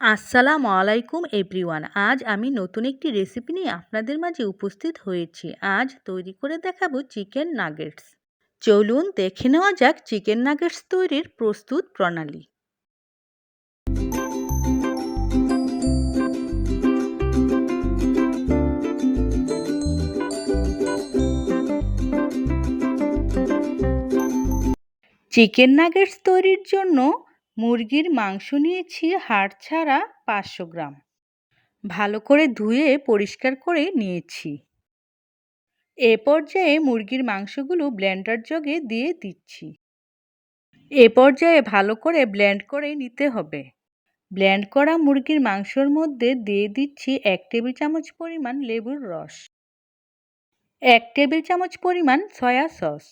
আসসালামু আলাইকুম এভরিওয়ান। আজ আমি নতুন একটি রেসিপি নিয়ে আপনাদের মাঝে উপস্থিত হয়েছি। আজ তৈরি করে দেখাবো চিকেন নাগেটস। চলুন দেখে নেওয়া যাক চিকেন নাগেটস তৈরির প্রস্তুত প্রণালী। চিকেন নাগেটস তৈরির জন্য মুরগির মাংস নিয়েছি হাড় ছাড়া পাঁচশো গ্রাম। ভালো করে ধুয়ে পরিষ্কার করে নিয়েছি। এ পর্যায়ে মুরগির মাংসগুলো ব্লেন্ডার জগে দিয়ে দিচ্ছি। এ পর্যায়ে ভালো করে ব্লেন্ড করে নিতে হবে। ব্লেন্ড করা মুরগির মাংসর মধ্যে দিয়ে দিচ্ছি এক টেবিল চামচ পরিমাণ লেবুর রস। এক টেবিল চামচ পরিমাণ সয়া সস।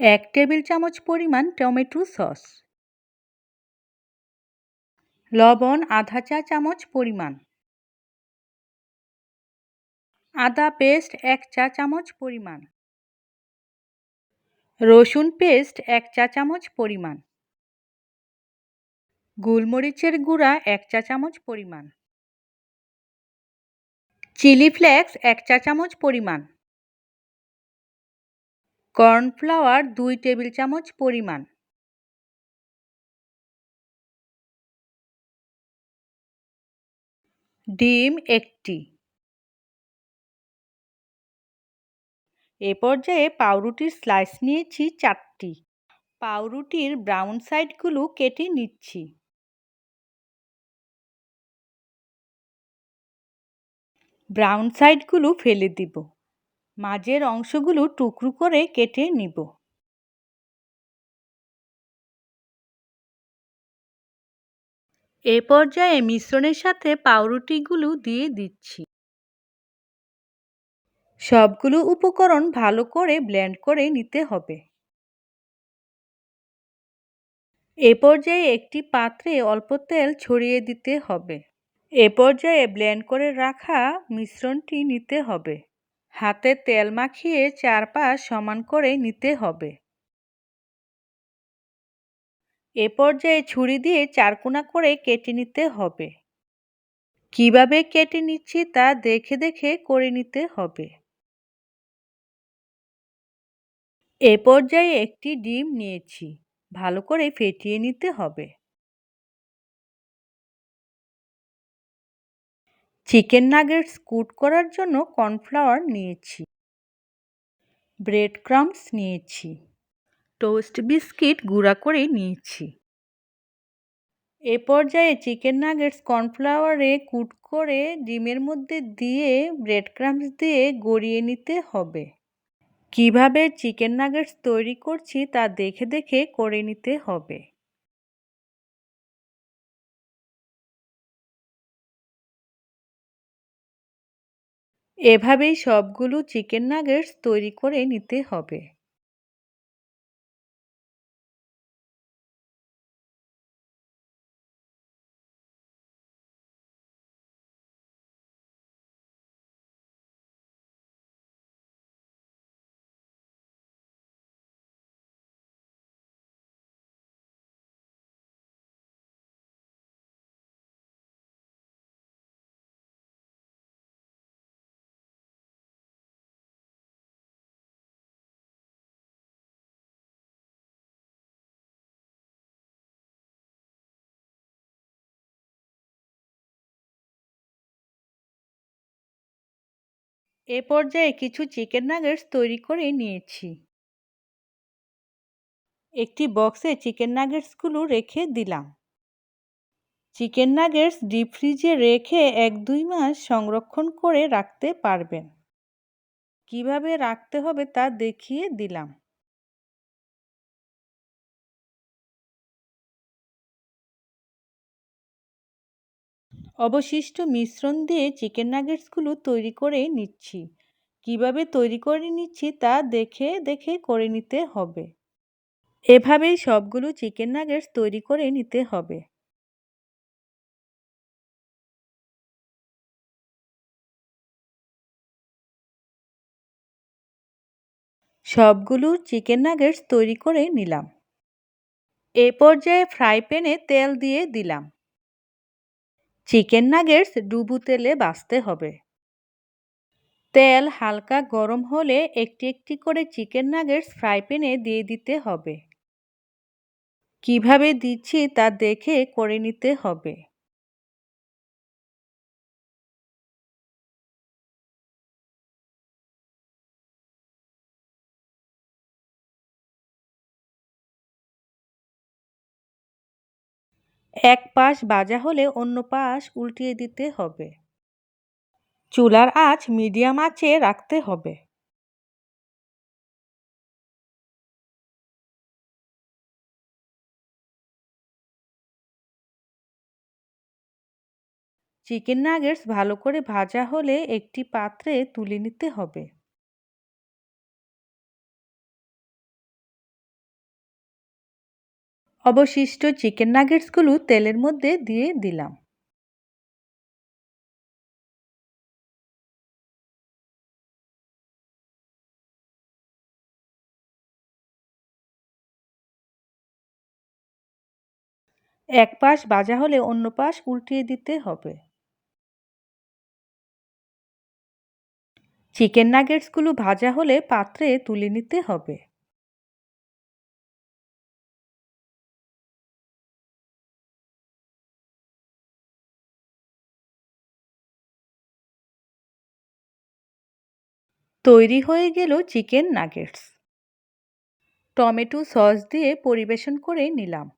এক টেবিল চামচ পরিমাণ টমেটো সস। লবণ আধা চা চামচ পরিমাণ। আদা পেস্ট এক চা চামচ পরিমাণ। রসুন পেস্ট এক চা চামচ পরিমাণ। গোলমরিচের গুঁড়া এক চা চামচ পরিমাণ। চিলি ফ্লেক্স এক চা চামচ পরিমাণ। কর্নফ্লাওয়ার দুই টেবিল চামচ পরিমাণ। ডিম একটি। এ পর্যায়ে পাউরুটির স্লাইস নিয়েছি চারটি। পাউরুটির ব্রাউন সাইডগুলো কেটে নিচ্ছি। ব্রাউন সাইডগুলো ফেলে দিব। মাঝের অংশগুলো টুকরো করে কেটে নিব। এ পর্যায়ে মিশ্রণের সাথে পাউরুটিগুলো দিয়ে দিচ্ছি। সবগুলো উপকরণ ভালো করে ব্লেন্ড করে নিতে হবে। এ পর্যায়ে একটি পাত্রে অল্প তেল ছড়িয়ে দিতে হবে। এ পর্যায়ে ব্লেন্ড করে রাখা মিশ্রণটি নিতে হবে। হাতে তেল মাখিয়ে চারপাশ সমান করে নিতে হবে। এ পর্যায়ে ছুরি দিয়ে চারকোনা করে কেটে নিতে হবে। কীভাবে কেটে নিচ্ছি তা দেখে দেখে করে নিতে হবে। এ পর্যায়ে একটি ডিম নিয়েছি। ভালো করে ফেটিয়ে নিতে হবে। চিকেন নাগেটস কুট করার জন্য কর্নফ্লাওয়ার নিয়েছি। ব্রেড ক্রাম্পস নিয়েছি। টোস্ট বিস্কিট গুঁড়া করে নিয়েছি। এ পর্যায়ে চিকেন নাগেটস কর্নফ্লাওয়ারে কুট করে ডিমের মধ্যে দিয়ে ব্রেড ক্রাম্পস দিয়ে গড়িয়ে নিতে হবে। কীভাবে চিকেন নাগেটস তৈরি করছি তা দেখে দেখে করে নিতে হবে। এভাবেই সবগুলো চিকেন নাগেটস তৈরি করে নিতে হবে। এ পর্যায়ে কিছু চিকেন নাগেটস তৈরি করে নিয়েছি। একটি বক্সে চিকেন নাগেটসগুলো রেখে দিলাম। চিকেন নাগেটস ডিপ ফ্রিজে রেখে এক দুই মাস সংরক্ষণ করে রাখতে পারবেন। কীভাবে রাখতে হবে তা দেখিয়ে দিলাম। অবশিষ্ট মিশ্রণ দিয়ে চিকেন নাগেটসগুলো তৈরি করে নিচ্ছি। কীভাবে তৈরি করে নিচ্ছি তা দেখে দেখে করে নিতে হবে। এভাবেই সবগুলো চিকেন নাগেটস তৈরি করে নিতে হবে। সবগুলো চিকেন নাগেটস তৈরি করে নিলাম। এ পর্যায়ে ফ্রাই প্যানে তেল দিয়ে দিলাম। চিকেন নাগেটস ডুবু তেলে বাছতে হবে। তেল হালকা গরম হলে একটি একটি করে চিকেন নাগেটস ফ্রাই প্যানে দিয়ে দিতে হবে। কীভাবে দিচ্ছি তা দেখে করে নিতে হবে। এক পাশ ভাজা হলে অন্য পাশ উল্টিয়ে দিতে হবে। চুলার আঁচ মিডিয়াম আঁচে রাখতে হবে। চিকেন নাগেটস ভালো করে ভাজা হলে একটি পাত্রে তুলে নিতে হবে। অবশিষ্ট চিকেন নাগেটসগুলো তেলের মধ্যে দিয়ে দিলাম। এক পাশ ভাজা হলে অন্য পাশ উল্টিয়ে দিতে হবে। চিকেন নাগেটসগুলো ভাজা হলে পাত্রে তুলে নিতে হবে। তৈরি হয়ে গেল চিকেন নাগেটস। টমেটো সস দিয়ে পরিবেশন করে নিলাম।